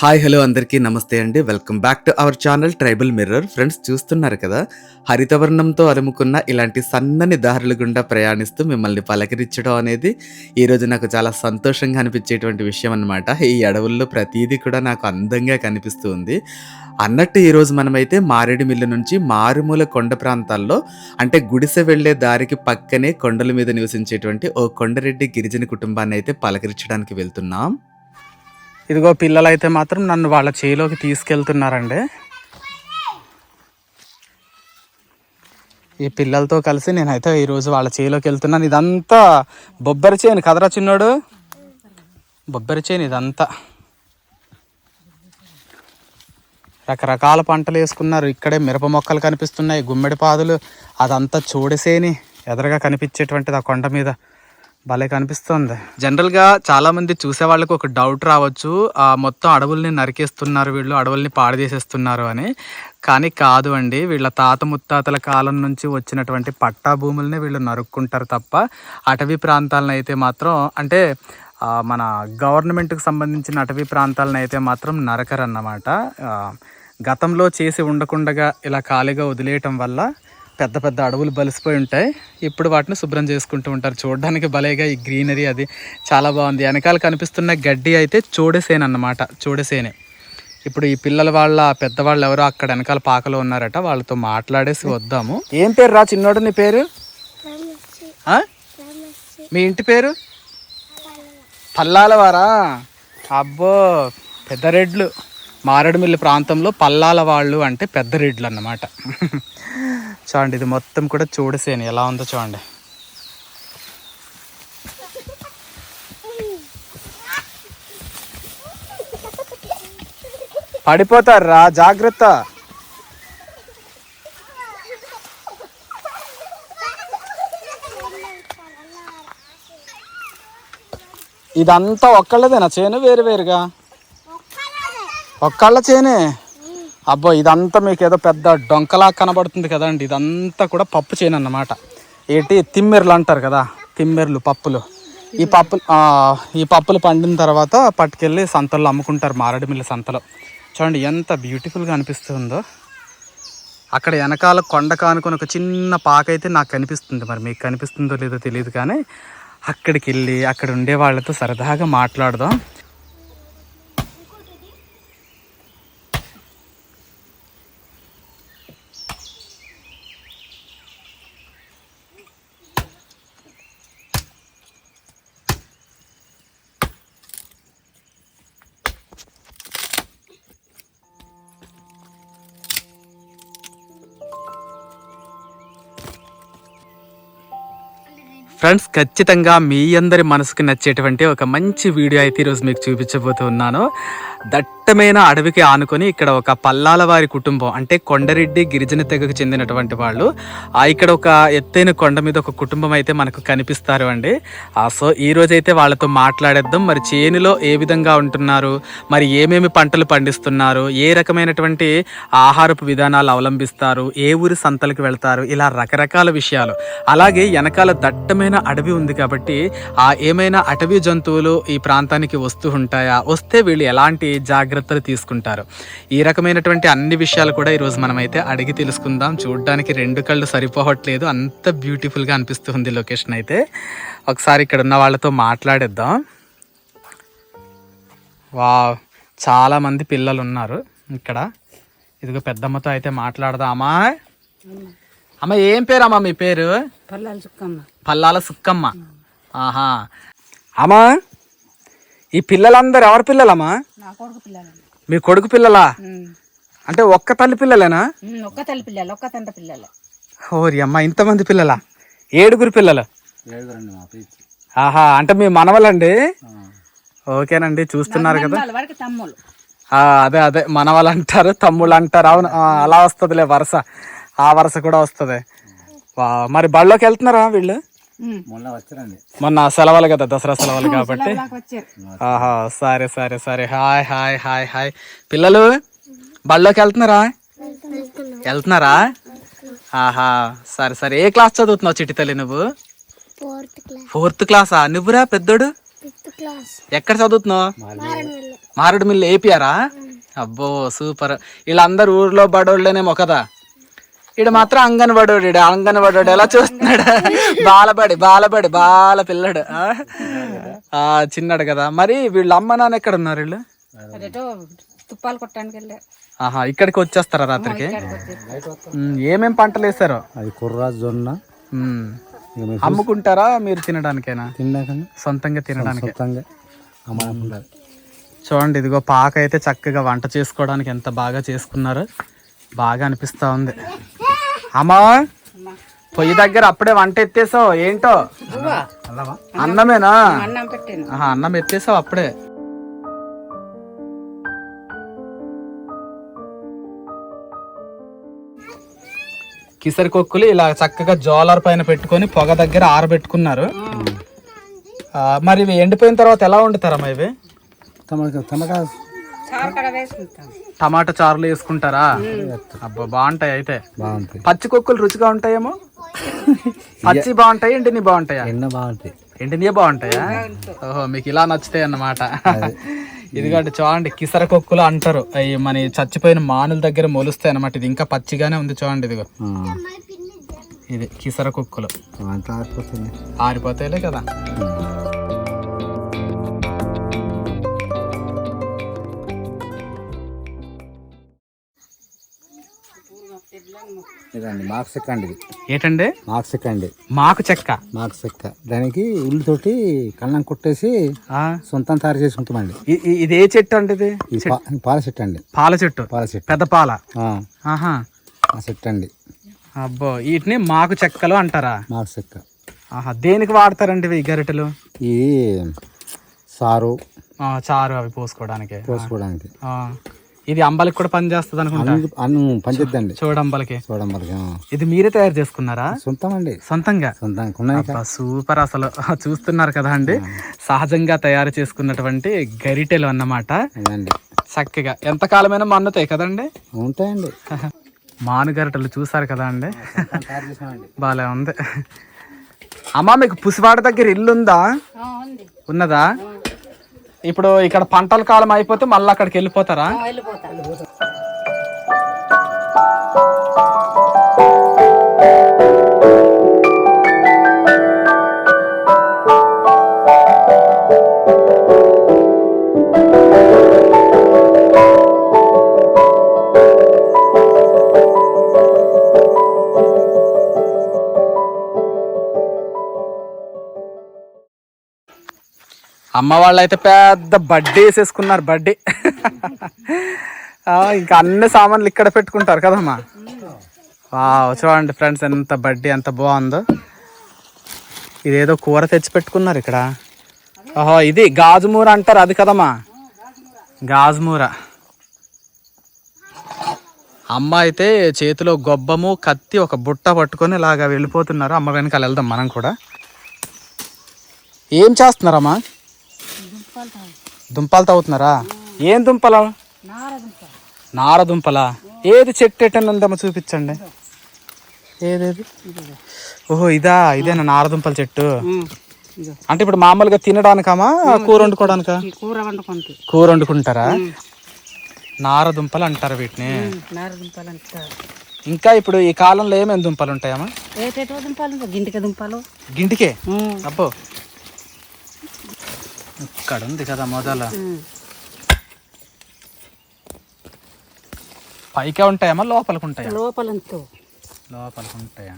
Hi hello అందరికీ నమస్తే అండి. Welcome back to our channel tribal mirror. Friends చూస్తున్నారు కదా హరితవర్ణంతో అలుముకున్న ఇలాంటి సన్నని దారుల గుండా ప్రయాణిస్తూ మిమ్మల్ని పలకరించడం అనేది ఈరోజు నాకు చాలా సంతోషంగా అనిపించేటువంటి విషయం అన్నమాట. ఈ అడవుల్లో ప్రతీది కూడా నాకు అందంగా కనిపిస్తూ ఉంది. అన్నట్టు ఈరోజు మనమైతే మారేడుమిల్లి నుంచి మారుమూల కొండ ప్రాంతాల్లో అంటే గుడిసె వెళ్ళే దారికి పక్కనే కొండల మీద నివసించేటువంటి ఓ కొండరెడ్డి గిరిజన కుటుంబాన్ని అయితే పలకరించడానికి వెళ్తున్నాం. ఇదిగో పిల్లలు అయితే మాత్రం నన్ను వాళ్ళ చేలోకి తీసుకెళ్తున్నారండి. ఈ పిల్లలతో కలిసి నేనైతే ఈరోజు వాళ్ళ చేలోకి వెళ్తున్నాను. ఇదంతా బొబ్బరి చేను కదరా చిన్నోడు? బొబ్బరి చేను ఇదంతా. రకరకాల పంటలు వేసుకున్నారు. ఇక్కడే మిరప మొక్కలు కనిపిస్తున్నాయి. గుమ్మడి పాదులు అదంతా చూడసేని ఎదురుగా కనిపించేటువంటిది ఆ కొండ మీద. భలే కనిపిస్తుంది. జనరల్గా చాలా మంది చూసే వాళ్ళకి ఒక డౌట్ రావచ్చు ఆ మొత్తం అడవుల్ని నరికేస్తున్నారు వీళ్ళు అడవుల్ని పాడు చేసేస్తున్నారు అని. కానీ కాదు అండి వీళ్ళ తాత ముత్తాతల కాలం నుంచి వచ్చినటువంటి పట్టా భూముల్ని వీళ్ళు నరుక్కుంటారు తప్ప అటవీ ప్రాంతాలను అయితే మాత్రం అంటే మన గవర్నమెంట్కి సంబంధించిన అటవీ ప్రాంతాలను అయితే మాత్రం నరకరన్నమాట. గతంలో చేసి ఉండకుండగా ఇలా ఖాళీగా వదిలేయటం వల్ల పెద్ద పెద్ద అడవులు బలిసిపోయి ఉంటాయి. ఇప్పుడు వాటిని శుభ్రం చేసుకుంటూ ఉంటారు. చూడడానికి భలేగా ఈ గ్రీనరీ అది చాలా బాగుంది. వెనకాల కనిపిస్తున్న గడ్డి అయితే చూడసేన అన్నమాట. చూడసేనే. ఇప్పుడు ఈ పిల్లల వాళ్ళ పెద్దవాళ్ళు ఎవరో అక్కడ వెనకాల పాకలో ఉన్నారట వాళ్ళతో మాట్లాడేసి వద్దాము. ఏం పేరు రా చిన్నోడు నీ పేరు? మీ ఇంటి పేరు? పల్లాలవారా అబ్బో పెద్ద రెడ్లు. మారేడుమిల్లి ప్రాంతంలో పల్లాల వాళ్ళు అంటే పెద్ద రెడ్లు అన్నమాట. చూడండి ఇది మొత్తం కూడా చూడసేను ఎలా ఉందో చూడండి. పడిపోతారా జాగ్రత్త. ఇదంతా ఒక్కళ్ళదేనా? చేను వేరు వేరుగా? ఒక్కళ్ళ చేనే. అబ్బో ఇదంతా మీకు ఏదో పెద్ద డొంకలా కనబడుతుంది కదండి. ఇదంతా కూడా పప్పు చేను అన్నమాట. ఏంటి? తిమ్మెర్లు అంటారు కదా తిమ్మెర్లు పప్పులు. ఈ పప్పులు ఈ పప్పులు పండిన తర్వాత పట్టుకెళ్ళి సంతల్లో అమ్ముకుంటారు మారేడుమిల్లి సంతలో. చూడండి ఎంత బ్యూటిఫుల్గా అనిపిస్తుందో. అక్కడ వెనకాల కొండ కానుకొని ఒక చిన్న పాక అయితే నాకు కనిపిస్తుంది మరి. మీకు కనిపిస్తుందో లేదో తెలియదు కానీ అక్కడికి వెళ్ళి అక్కడ ఉండే వాళ్ళతో సరదాగా మాట్లాడదాం. ఫ్రెండ్స్ ఖచ్చితంగా మీ అందరి మనసుకు నచ్చేటువంటి ఒక మంచి వీడియో అయితే ఈరోజు మీకు చూపించబోతూ ఉన్నాను దట్టమైన అడవికి ఆనుకొని ఇక్కడ ఒక పల్లాల వారి కుటుంబం అంటే కొండరెడ్డి గిరిజన తెగకు చెందినటువంటి వాళ్ళు. ఆ ఇక్కడ ఒక ఎత్తైన కొండ మీద ఒక కుటుంబం అయితే మనకు కనిపిస్తారు అండి. ఆ సో ఈ రోజైతే అయితే వాళ్ళతో మాట్లాడేద్దాం. మరి చేనులో ఏ విధంగా ఉంటున్నారు? మరి ఏమేమి పంటలు పండిస్తున్నారు? ఏ రకమైనటువంటి ఆహారపు విధానాలు అవలంబిస్తారు? ఏ ఊరి సంతలకు వెళ్తారు? ఇలా రకరకాల విషయాలు. అలాగే వెనకాల దట్టమైన అడవి ఉంది కాబట్టి ఆ ఏమైనా అటవీ జంతువులు ఈ ప్రాంతానికి వస్తూ ఉంటాయా? వస్తే వీళ్ళు ఎలాంటి జాగ్రత్తలు తీసుకుంటారు. ఈ రకమైనటువంటి అన్ని విషయాలు కూడా ఈరోజు మనమైతే అడిగి తెలుసుకుందాం. చూడడానికి రెండు కళ్ళు సరిపోవట్లేదు. అంత బ్యూటిఫుల్గా అనిపిస్తుంది లొకేషన్ అయితే. ఒకసారి ఇక్కడ ఉన్న వాళ్ళతో మాట్లాడేద్దాం. వా చాలా మంది పిల్లలు ఉన్నారు ఇక్కడ. ఇదిగో పెద్దమ్మతో అయితే మాట్లాడదాం అమ్మా అమ్మ ఏం పేరు అమ్మా మీ పేరు? పల్లాలు చుక్కమ్మ పల్లాల సుక్కమ్మ. ఆహా. అమ్మా ఈ పిల్లలందరూ ఎవరి పిల్లలమ్మా? నా కొడుకు పిల్లలు. మీ కొడుకు పిల్లలా? అంటే ఒక్క తల్లి పిల్లలేనా? ఒక్క తల్లి పిల్లలు ఒక్క తండ్రి పిల్లలు. ఓరి అమ్మ ఇంతమంది పిల్లలా? ఏడుగురు పిల్లలు? ఆహా అంటే మీ మనవలండి? ఓకేనండి చూస్తున్నారు కదా. తమ్ముళ్ళు ఆ, అదే అదే మనవాళ్ళు అంటారు తమ్ముళ్ళు అంటారు అవును అలా వస్తుందిలే వరుస. ఆ వరుస కూడా వస్తుంది. మరి బళ్ళోకి వెళ్తున్నారా వీళ్ళు? మొన్న సెలవులు కదా దసరా సెలవులు కాబట్టి. ఆహా సరే సరే సరే. Hi hi hi hi. పిల్లలు బళ్ళోకి వెళ్తున్నారా? వెళ్తున్నారా? ఆహా సరే సరే. ఏ క్లాస్ చదువుతున్నావు చిట్టి తల్లి నువ్వు? Fourth class. ఫోర్త్ క్లాసా? నువ్వురా పెద్దోడు? Fifth class. ఎక్కడ చదువుతున్నావు? మారేడు మిల్లు ఏపియారా అబ్బో సూపర్. వీళ్ళందరూ ఊర్లో బడోళ్ళేనేమో కదా. ఈడు మాత్రం అంగన్వాడోడు ఈడు అంగన్వాడోడు ఎలా చూస్తున్నాడు? బాలబడి బాలబడి బాల పిల్లడు ఆ? ఆ, చిన్నాడు కదా. మరి వీళ్ళ అమ్మ నాన్న ఎక్కడ ఉన్నారు వీళ్ళు? అదేటో తుప్పాలు కొట్టడానికి వెళ్ళా. ఆహా ఇక్కడికి వచ్చేస్తారా రాత్రికి? ఏమేం పంటలు వేస్తారో అది కుర్ర జొన్న. అమ్ముకుంటారా మీరు తినడానికేనా? సొంతంగా తినడానికి. సొంతంగా అమ్మాలనుకుంటారు చూడండి ఇదిగో పాక అయితే చక్కగా వంట చేసుకోవడానికి ఎంత బాగా చేసుకున్నారు. బాగా అనిపిస్తా ఉంది. అమ్మా పొయ్యి దగ్గర అప్పుడే వంట ఎత్తేసావు ఏంటో? అన్నమేనా? అన్నం పెట్టాను ఆహా, అన్నం ఎత్తేసావు అప్పుడే. కిసరి కొక్కులు ఇలా చక్కగా జోలర్ పైన పెట్టుకొని పొగ దగ్గర ఆరబెట్టుకున్నారు. ఆ, మరి ఇవి ఎండిపోయిన తర్వాత ఎలా వండుతారమ్మా ఇవి? టమాటా టమాటా టమాటా చారులు వేసుకుంటారా? అబ్బా బాగుంటాయి అయితే. బాగుంటాయి. పచ్చి కొక్కులు రుచిగా ఉంటాయేమో? పచ్చి బాగుంటాయి ఎండిని బాగుంటాయా? ఎన్న బాగుంటాయి. ఎండినియే బాగుంటాయా? ఓహో మీకు ఇలా నచ్చుతాయి అన్నమాట. ఇదిగోండి చూడండి కిసర కొక్కులు అంటారు. అవి మన చచ్చిపోయిన మానుల దగ్గర మొలుస్తాయి అన్నమాట. ఇది ఇంకా పచ్చిగానే ఉంది చూడండి ఇదిగో. ఇది కిసర కుక్కులు. ఆరిపోతాయిలే కదా. ఇదండి మాకు చెక్క అండి ఇది. ఏంటండి? మాకు చెక్క అండి మాకు చెక్క. మాకు చెక్క. దానికి ఉల్లితోటి కళ్ళం కొట్టేసి ఆ, సొంతం తయారు చేసుకుంటామండి ఇది ఏ చెట్టు అండి ఇది? పాల చెట్టు అండి. పాల చెట్టు. పాల చెట్టు. పెద్ద పాల. ఆ, ఆహా. ఆ చెట్టు అండి. అబ్బో వీటిని మాకు చెక్కలు అంటారా? మాకు చెక్క. ఆహా దేనికి వాడతారండి ఇవి ఈ గరిటెలు? ఇది సారు. ఆ, చారు అవి పోసుకోవడానికి. పోసుకోవడానికి. ఆ, ఇది అంబలికి కూడా పని చేస్తుంది అనుకుంటా. పంచిద్దండి చూడంబలికి. ఇది మీరే తయారు చేసుకున్నారా? సొంతం అండి సొంతంగా అబ్బా, సూపర్ అసలు. చూస్తున్నారు కదా అండి. సహజంగా తయారు చేసుకున్నటువంటి గరిటెలు అన్నమాట. చక్కగా. ఎంత కాలమైనా మన్నుతాయి కదండి? ఉంటాయండి. మాను గరిటెలు చూసారు కదా అండి. బాలే ఉంది. అమ్మా మీకు పుసివాడ దగ్గర ఇల్లు ఉందా ఆ, ఉంది. ఉన్నదా? ఇప్పుడు ఇక్కడ పంటల కాలం అయిపోతే మళ్ళీ అక్కడికి వెళ్ళిపోతారా? వెళ్ళిపోతారు అమ్మ వాళ్ళు అయితే పెద్ద బడ్డీ వేసేసుకున్నారు బడ్డీ. ఇంకా అన్ని సామాన్లు ఇక్కడ పెట్టుకుంటారు కదమ్మా వావ్ చూడండి ఫ్రెండ్స్ ఎంత బడ్డీ ఎంత బాగుందో. ఇదేదో కూర తెచ్చి పెట్టుకున్నారు ఇక్కడ. ఓహో ఇది గాజుమూర అంటారు అది కదమ్మా. గాజుమూర. అమ్మ అయితే చేతిలో గొబ్బము కత్తి ఒక బుట్ట పట్టుకొని ఇలాగా వెళ్ళిపోతున్నారు. అమ్మ వెనకాల వెళ్దాం మనం కూడా. ఏం చేస్తున్నారమ్మా? దుంపలు తవ్వుతున్నారా ఏం దుంపలు? నార దుంపలా. ఏది చెట్టు ఎట్టని ఉందమ్మా చూపించండి. ఏదేది? ఓహో ఇదా ఇదేనా నారదుంపల చెట్టు? అంటే ఇప్పుడు మామూలుగా తినడానికమ్మా కూర వండుకోవడానికా కూర కూర వండుకుంటారా? నారదుంపలు అంటారు వీటిని. నారదుంపలు అంటారు. ఇంకా ఇప్పుడు ఈ కాలంలో ఏమేమి దుంపలు ఉంటాయమ్మా? గింటిక దుంపలు. గింటికే? అబ్బో. ఇక్కడ ఉంది కదా మొదల. పైకే ఉంటాయమ్మా? లోపలికి ఉంటాయా? లోపలంతో. లోపలికి ఉంటాయా?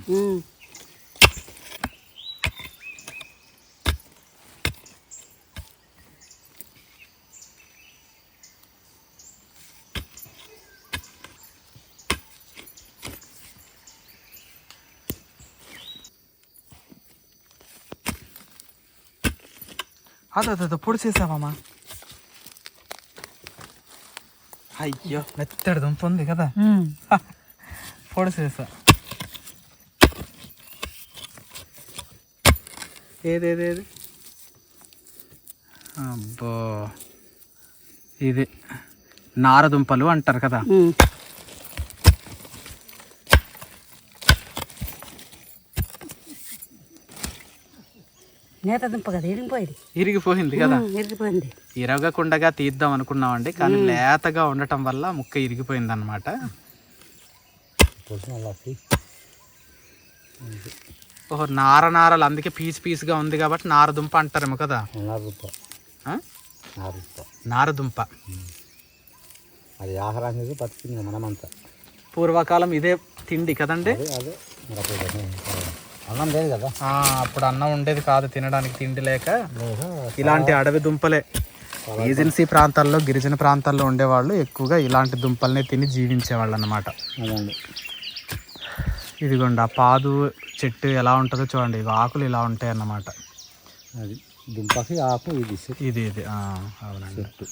అదే పొడి చేసావమ్మా. అయ్యో. మెత్తడి దుంప ఉంది కదా. పొడి చేసా. ఏదేదేది అబ్బో. ఇది నారదుంపలు అంటారు కదా. నేత దుంప కదా ఇరిగిపోయింది. ఇరిగిపోయింది కదా. ఇరిగిపోయింది. ఇరగకుండగా తీద్దాం అనుకున్నామండి కానీ లేతగా ఉండటం వల్ల ముక్క ఇరిగిపోయింది అనమాట. ఓహో నార నారలు అందుకే పీస్ పీస్గా ఉంది కాబట్టి నార దుంప అంటారేమో కదా. నారు రూపాయ ఆ? నారు రూపాయ నార దుంప. అది ఆహారానికి బతికింది మనమంతా. పూర్వకాలం ఇదే తిండి కదండి? అదే అన్నం లేదు కదా? అప్పుడు అన్నం ఉండేది కాదు తినడానికి తిండి లేక. ఇలాంటి అడవి దుంపలే. ఏజెన్సీ ప్రాంతాల్లో గిరిజన ప్రాంతాల్లో ఉండేవాళ్ళు ఎక్కువగా ఇలాంటి దుంపల్ని తిని జీవించేవాళ్ళు అన్నమాట అదండి ఇదిగోండి ఆ పాదు చెట్టు ఎలా ఉంటుందో చూడండి. ఇవి ఆకులు ఇలా ఉంటాయి అన్నమాట అది దుంపకి ఆకు ఇది ఇది ఇది అవునండి. చెట్టు.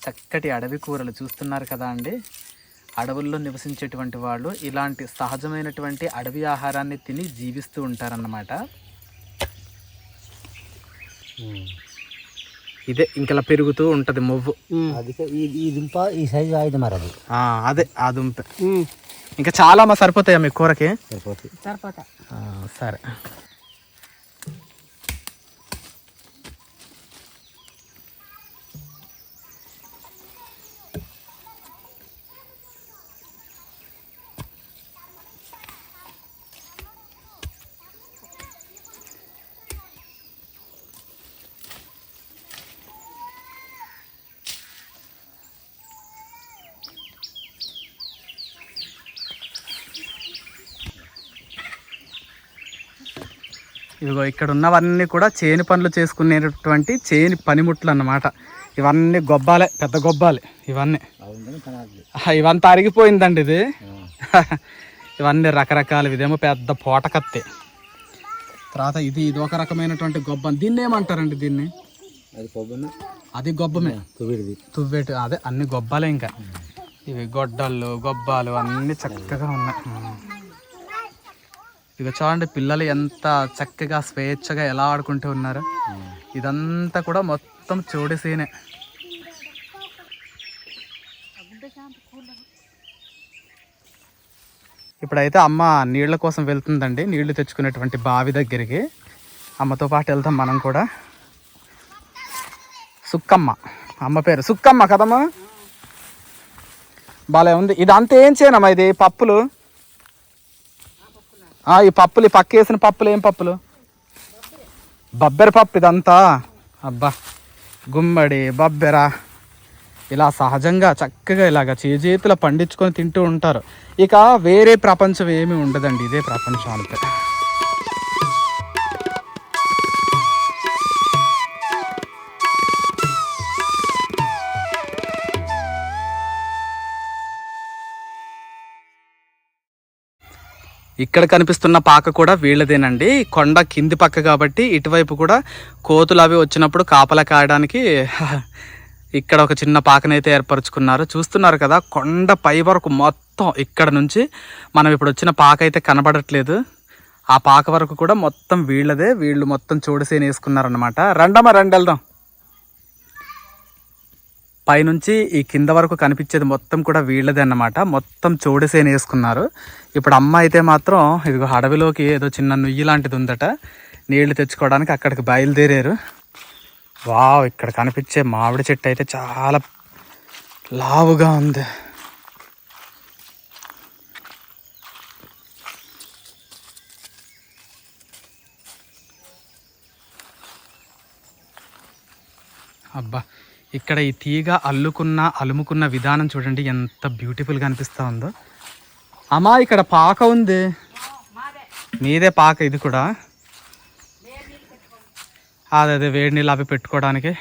చక్కటి అడవి కూరలు చూస్తున్నారు కదా అండి. అడవుల్లో నివసించేటువంటి వాళ్ళు ఇలాంటి సహజమైనటువంటి అడవి ఆహారాన్ని తిని జీవిస్తూ ఉంటారన్నమాట. ఇదే ఇంకలా పెరుగుతూ ఉంటుంది మొవ్వు. అది ఈ ఈ దుంప ఈ సైజు ఆయుధం అది. ఆ, అదే ఆ దుంప. ఇంకా చాలా మా సరిపోతాయా మీ కూరకి? సరిపోతుంది సరిపోతా ఆ, సరే. ఇదిగో ఇక్కడ ఉన్నవన్నీ కూడా చేను పనులు చేసుకునేటటువంటి చేని పనిముట్లు అన్నమాట. ఇవన్నీ గొబ్బాలే పెద్ద గొబ్బాలే ఇవన్నీ. ఇవంతా అరిగిపోయిందండి ఇది. ఇవన్నీ రకరకాలు ఇదేమో పెద్ద పోటకత్తి. తర్వాత ఇది ఇది ఒక రకమైనటువంటి గొబ్బ. దీన్ని ఏమంటారండి దీన్ని? అది కొబ్బరి అది గొబ్బమే. తువిడిది తువ్వేటి అదే అన్ని గొబ్బాలే ఇంకా. ఇవి గొడ్డళ్ళు గొబ్బాలు అన్నీ చక్కగా ఉన్నాయి. ఇక చూడండి పిల్లలు ఎంత చక్కగా స్వేచ్ఛగా ఎలా ఆడుకుంటూ ఉన్నారు. ఇదంతా కూడా మొత్తం చూడసీనే ఇప్పుడైతే అమ్మ నీళ్ళ కోసం వెళ్తుందండి. నీళ్ళు తెచ్చుకునేటువంటి బావి దగ్గరికి. అమ్మతో పాటు వెళ్తాం మనం కూడా. సుక్కమ్మ. అమ్మ పేరు సుక్కమ్మ కదమ్మా? బాలే ఉంది. ఇది అంత ఏం చేయనమ్మా ఇది? పప్పులు? ఈ పప్పులు ఈ పక్క వేసిన పప్పులు ఏం పప్పులు? బబ్బెర పప్పు ఇదంతా? అబ్బా గుమ్మడి బబ్బెర. ఇలా సహజంగా చక్కగా ఇలాగ చేతుల పండించుకొని తింటూ ఉంటారు. ఇక వేరే ప్రపంచం ఏమీ ఉండదండి ఇదే ప్రపంచం అంతే. ఇక్కడ కనిపిస్తున్న పాక కూడా వీళ్ళదేనండి. కొండ కింది పక్క కాబట్టి ఇటువైపు కూడా కోతులు అవి వచ్చినప్పుడు కాపలా కాయడానికి ఇక్కడ ఒక చిన్న పాకనైతే ఏర్పరచుకున్నారు. చూస్తున్నారు కదా కొండ పై వరకు మొత్తం ఇక్కడ నుంచి మనం ఇప్పుడు వచ్చిన పాక అయితే కనబడట్లేదు. ఆ పాక వరకు కూడా మొత్తం వీళ్ళదే వీళ్ళు మొత్తం చూడసేని వేసుకున్నారనమాట రండమ్మా రండి వెళ్దాం పైనుంచి ఈ కింద వరకు కనిపించేది మొత్తం కూడా వీళ్ళదే అన్నమాట. మొత్తం చోడసేని వేసుకున్నారు. ఇప్పుడు అమ్మ అయితే మాత్రం ఇదిగో అడవిలోకి ఏదో చిన్న నుయ్యి లాంటిది ఉందట. నీళ్ళు తెచ్చుకోవడానికి అక్కడికి బయలుదేరారు. వావ్ ఇక్కడ కనిపించే మామిడి చెట్టు అయితే చాలా లావుగా ఉంది. అబ్బా ఇక్కడ ఈ తీగ అల్లుకున్న అలుముకున్న విధానం చూడండి ఎంత బ్యూటిఫుల్గా అనిపిస్తూ ఉందో. అమ్మా ఇక్కడ పాక ఉంది. మీదే పాక ఇది కూడా. అదే అదే వేడి నీళ్ళు అవి పెట్టుకోవడానికి.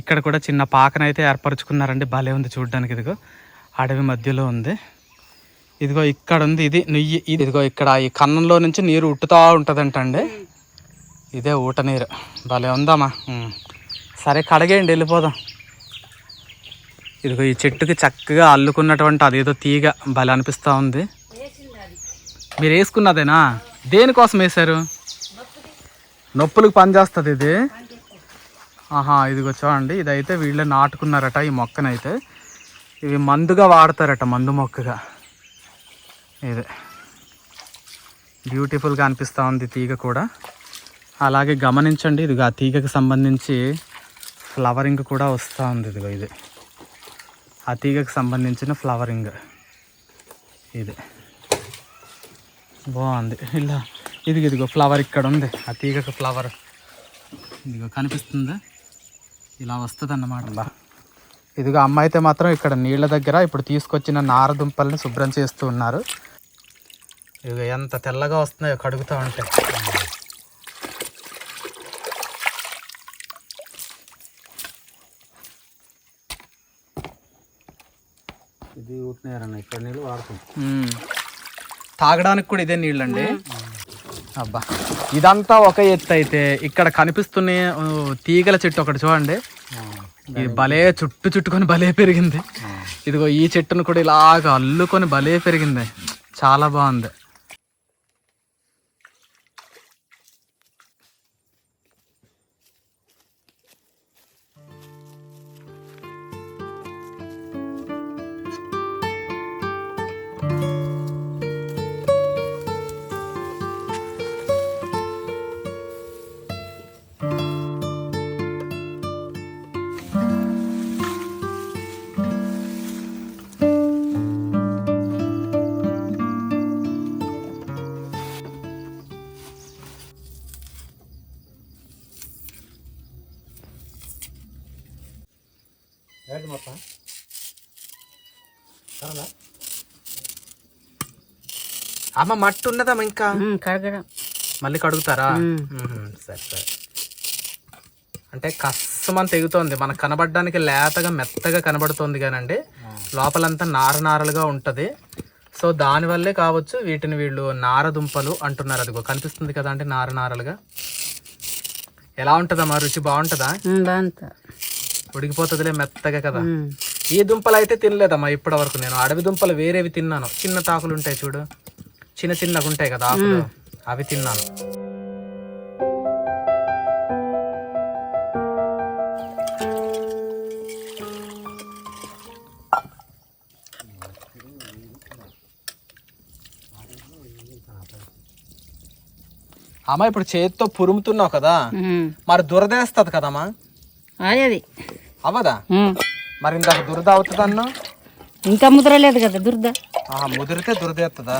ఇక్కడ కూడా చిన్న పాకనైతే ఏర్పరచుకున్నారండి. భలే ఉంది చూడడానికి ఇదిగో. అడవి మధ్యలో ఉంది. ఇదిగో ఇక్కడ ఉంది ఇది నుయ్యి ఇది ఇదిగో ఇక్కడ ఈ కన్నంలో నుంచి నీరు ఉట్టుతూ ఉంటుందంటండి. ఇదే ఊట నీరు. భలే ఉందమ్మా. సరే కడగేయండి వెళ్ళిపోదాం. ఇదిగో ఈ చెట్టుకి చక్కగా అల్లుకున్నటువంటి అదేదో తీగ భలే అనిపిస్తూ ఉంది. మీరు వేసుకున్నదేనా? దేనికోసం వేశారు? నొప్పులకు పనిచేస్తుంది ఇది. ఆహా ఇదిగో చూడండి ఇదైతే వీళ్ళే నాటుకున్నారట ఈ మొక్కనైతే. ఇవి మందుగా వాడతారట మందు మొక్కగా. ఇదే. బ్యూటిఫుల్గా అనిపిస్తూ ఉంది తీగ కూడా. అలాగే గమనించండి ఇదిగో ఆ తీగకు సంబంధించి ఫ్లవరింగ్ కూడా వస్తూ ఉంది ఇదిగో ఇది. ఆ తీగకు సంబంధించిన ఫ్లవరింగ్. ఇది. బాగుంది. ఇలా ఇదిగో ఇదిగో ఫ్లవర్ ఇక్కడ ఉంది. ఆ తీగకు ఫ్లవర్ ఇదిగో కనిపిస్తుందా? ఇలా వస్తుంది అన్నమాట ఇదిగో అమ్మాయి అయితే మాత్రం ఇక్కడ నీళ్ళ దగ్గర ఇప్పుడు తీసుకొచ్చిన నారదుంపల్ని శుభ్రం చేస్తూ ఉన్నారు. ఇదిగో ఎంత తెల్లగా వస్తున్నాయో కడుగుతూ ఉంటే. ఇక్కడ నీళ్ళు వాడుతాం. తాగడానికి కూడా ఇదే నీళ్ళండి. అబ్బా. ఇదంతా ఒక ఎత్తు అయితే ఇక్కడ కనిపిస్తున్న తీగల చెట్టు ఒకటి చూడండి. ఇది భలే చుట్టు చుట్టుకొని భలే పెరిగింది. ఇదిగో ఈ చెట్టును కూడా ఇలాగ అల్లుకొని భలే పెరిగింది. చాలా బాగుంది. అమ్మ మట్టి ఉన్నదమ్మా ఇంకా? కడగడం. మళ్ళీ కడుగుతారా. సరే సరే. అంటే కష్టమని తెగుతోంది. మనకు కనబడడానికి లేతగా మెత్తగా కనబడుతోంది కానండి. లోపలంతా నార నారలుగా ఉంటుంది. సో దానివల్లే కావచ్చు వీటిని వీళ్ళు నార దుంపలు అంటున్నారు. అదిగో కనిపిస్తుంది కదా అంటే నార నారలుగా. ఎలా ఉంటుందమ్మా? రుచి బాగుంటుందా? ఉడికిపోతుందిలే మెత్తగా కదా. ఈ దుంపలు అయితే తినలేదమ్మా ఇప్పటి వరకు నేను. అడవి దుంపలు వేరేవి తిన్నాను. చిన్న తాకులు ఉంటాయి చూడు. చిన్న చిన్నగా ఉంటాయి కదా ఆకులు. అవి తిన్నాను. అమ్మా ఇప్పుడు చేతితో పురుముతున్నావు కదా. మరి దురదేస్తుంది కదమ్మా? అదే అది అవ్వదా. మరి ఇందాక దురద అవుతుంది అన్నా ఇంకా ముద్రలేదు కదా దుర్ద. ముదిరితే దురదేస్తుందా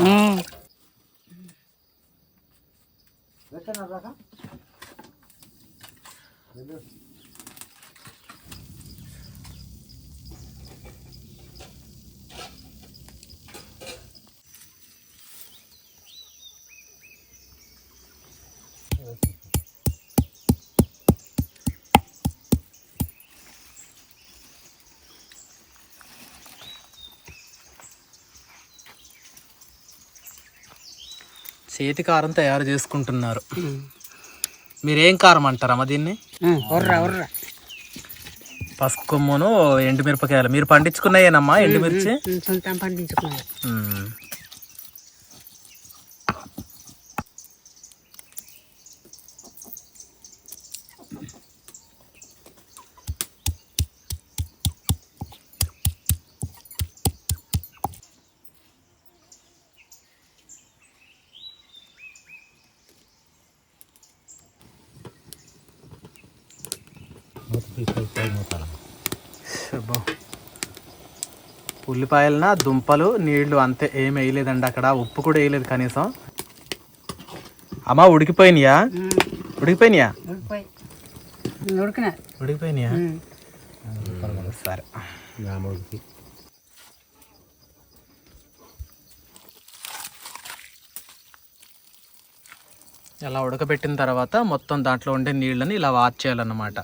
¿Ves que nos? చేతి కారం తయారు చేసుకుంటున్నారు. మీరేం కారం అంటారమ్మా దీన్ని? పసుపు కొమ్మును ఎండుమిరపకాయలు. మీరు పండించుకున్నాయేనమ్మా ఎండుమిర్చి? ఉమ్, సొంతం పండించుకున్నాడు మ్మ్. శుభం. ఉల్లిపాయలన దుంపలు నీళ్ళు అంతే ఏం వేయలేదండి అక్కడ. ఉప్పు కూడా వేయలేదు కనీసం. అమ్మా ఉడికిపోయినాయా. ఉడికిపోయినాయా? ఉడికిపోయినాయా? సరే. ఇలా ఉడకబెట్టిన తర్వాత మొత్తం దాంట్లో ఉండే నీళ్ళని ఇలా వాచ్ చేయాలన్నమాట.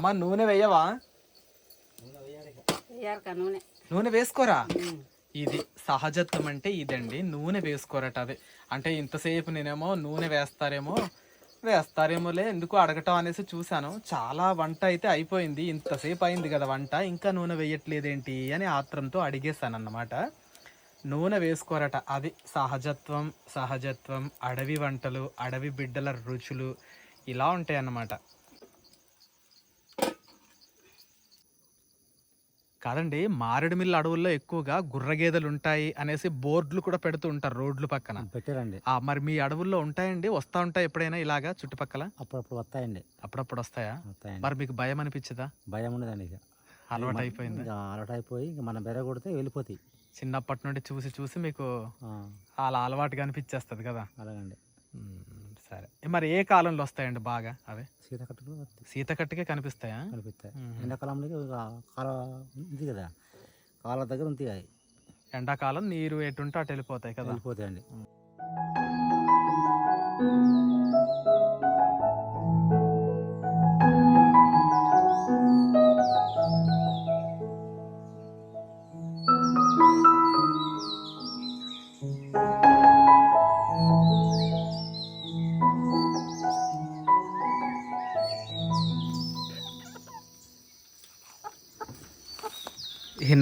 అమ్మ నూనె వేయవా? నూనె. వేసుకోరా? ఇది సహజత్వం అంటే ఇదండి. నూనె వేసుకోరట అదే. అంటే ఇంతసేపు నేనేమో నూనె వేస్తారేమో వేస్తారేమోలే ఎందుకు అడగటం అనేసి చూశాను. చాలా వంట అయితే అయిపోయింది. ఇంతసేపు అయింది కదా వంట. ఇంకా నూనె వేయట్లేదేంటి అని ఆత్రంతో అడిగేశాను అన్నమాట నూనె వేసుకోరట అది. సహజత్వం సహజత్వం అడవి వంటలు అడవి బిడ్డల రుచులు ఇలా ఉంటాయి అన్నమాట కాదండి మారేడుమిల్లి అడవుల్లో ఎక్కువగా గుర్రగేదెలు ఉంటాయి అనేసి బోర్డులు కూడా పెడుతూ ఉంటారు రోడ్లు పక్కన. పెట్టారండి. మరి మీ అడవుల్లో ఉంటాయండి? వస్తా ఉంటాయి ఎప్పుడైనా ఇలాగా చుట్టుపక్కల? అప్పుడప్పుడు వస్తాయండి. అప్పుడప్పుడు వస్తాయా? వస్తాయండి. మరి మీకు భయం అనిపించదా? భయం ఉండదండి ఇక. అలవాటు అయిపోయింది? ఇంకా అలవాటు అయిపోయి ఇంకా మనం బెర కొడితే వెళ్ళిపోతాయి. చిన్నప్పటి నుండి చూసి చూసి మీకు ఆ, అలా అలవాటుగా అనిపించేస్తుంది కదా? అలాగండి. మ్మ్, సరే. మరి ఏ కాలంలో వస్తాయండి బాగా అవి? సీత కట్టుకు వస్తాయి. శీత కట్టుకే కనిపిస్తాయా. కనిపిస్తాయి. ఎండాకాలంలో కాల ఉంది కదా కాల దగ్గర ఉంటాయి ఎండాకాలం నీరు ఎటుంటే అటు వెళ్ళిపోతాయి కదా. వెళ్ళిపోతాయండి.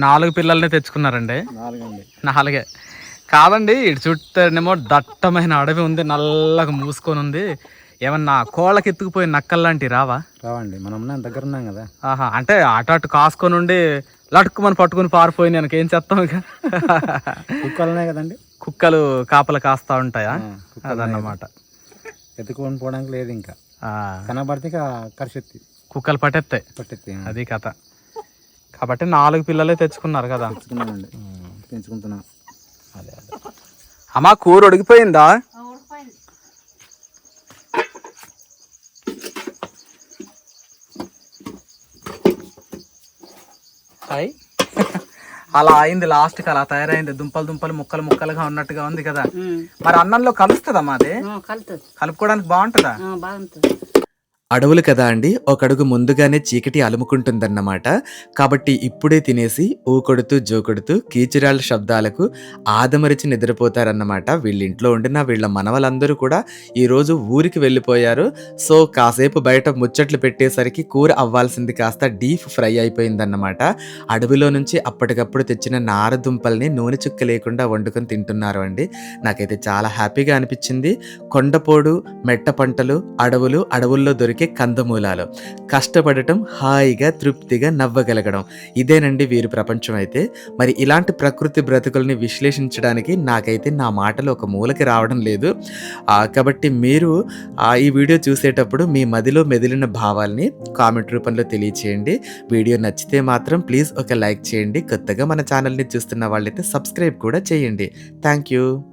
నాలుగు పిల్లల్ని తెచ్చుకున్నారండి. నాలుగే. కాదండి ఇటు చుట్టూనేమో దట్టమైన అడవి ఉంది నల్లగా మూసుకొని ఉంది ఏమన్నా కోళ్ళకి ఎత్తుకుపోయి నక్కల్లాంటివి రావా? రావండి మనం దగ్గర ఉన్నాం కదా. ఆహా అంటే అటు అటు కాసుకొని ఉండి లటుక్కుమని పట్టుకుని పారిపోయి నేను ఏం చేస్తాం ఇక? కుక్కలనే కదండి. కుక్కలు కాపలు కాస్తా ఉంటాయా? అదన్నమాట. ఎత్తుకొని పోవడానికి లేదు ఇంకా. కనబడితే ఇక కరిసెత్తి కుక్కలు పట్టేస్తాయి పట్టెత్తి అది కథ. కాబట్టి నాలుగు పిల్లలే తెచ్చుకున్నారు కదా. తెచ్చుకున్నామండి. పెంచుకుంటున్నాం అదే అదే. అమ్మా కూర ఉడికిపోయిందా? హాయ్ అలా అయింది లాస్ట్కి అలా తయారైంది. దుంపలు దుంపలు ముక్కలు ముక్కలుగా ఉన్నట్టుగా ఉంది కదా. మరి అన్నంలో కలుస్తుందమ్మా అది? కలుతుంది. కలుపుకోవడానికి బాగుంటుందా? బాగుంటుంది. అడవులు కదా అండి. ఒకడుగు ముందుగానే చీకటి అలుముకుంటుందన్నమాట. కాబట్టి ఇప్పుడే తినేసి ఊకొడుతూ జోకొడుతూ కీచురాళ్ళ శబ్దాలకు ఆదమరిచి నిద్రపోతారన్నమాట. వీళ్ళింట్లో ఉండిన వీళ్ళ మనవలందరూ కూడా ఈరోజు ఊరికి వెళ్ళిపోయారు. సో కాసేపు బయట ముచ్చట్లు పెట్టేసరికి కూర అవ్వాల్సింది కాస్త డీప్ ఫ్రై అయిపోయిందన్నమాట. అడవిలో నుంచి అప్పటికప్పుడు తెచ్చిన నారదుంపల్ని నూనె చుక్క లేకుండా వండుకొని తింటున్నారు అండి. నాకైతే చాలా హ్యాపీగా అనిపించింది. కొండపోడు మెట్ట పంటలు అడవులు అడవుల్లో దొరికి కందమూలాలు. కష్టపడటం హాయిగా తృప్తిగా నవ్వగలగడం. ఇదేనండి వీరి ప్రపంచం అయితే. మరి ఇలాంటి ప్రకృతి బ్రతుకుల్ని విశ్లేషించడానికి నాకైతే నా మాటలు ఒక మూలకి రావడం లేదు. కాబట్టి మీరు ఈ వీడియో చూసేటప్పుడు మీ మదిలో మెదిలిన భావాల్ని కామెంట్ రూపంలో తెలియచేయండి. వీడియో నచ్చితే మాత్రం ప్లీజ్ ఒక లైక్ చేయండి. కొత్తగా మన ఛానల్ని చూస్తున్న వాళ్ళైతే సబ్స్క్రైబ్ కూడా చేయండి. Thank you.